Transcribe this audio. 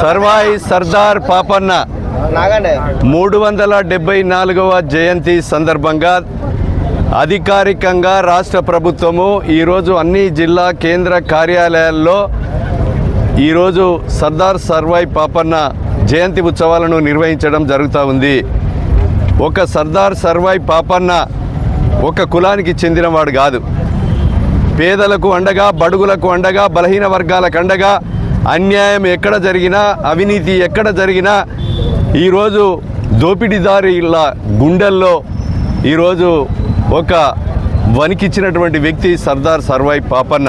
సర్వాయి సర్దార్ పాపన్న. మూడు వందల డెబ్బై నాలుగవ జయంతి సందర్భంగా అధికారికంగా రాష్ట్ర ప్రభుత్వము ఈరోజు అన్ని జిల్లా కేంద్ర కార్యాలయాల్లో ఈరోజు సర్దార్ సర్వాయి పాపన్న జయంతి ఉత్సవాలను నిర్వహించడం జరుగుతూ ఉంది. ఒక సర్దార్ సర్వాయి పాపన్న ఒక కులానికి చెందినవాడు కాదు. పేదలకు అండగా బడుగులకు అండగా బలహీన వర్గాలకు అండగా అన్యాయం ఎక్కడ జరిగినా అవినీతి ఎక్కడ జరిగినా ఈరోజు దోపిడీదారుల గుండెల్లో ఈరోజు ఒక వణికిచ్చినటువంటి వ్యక్తి సర్దార్ సర్వాయి పాపన్న.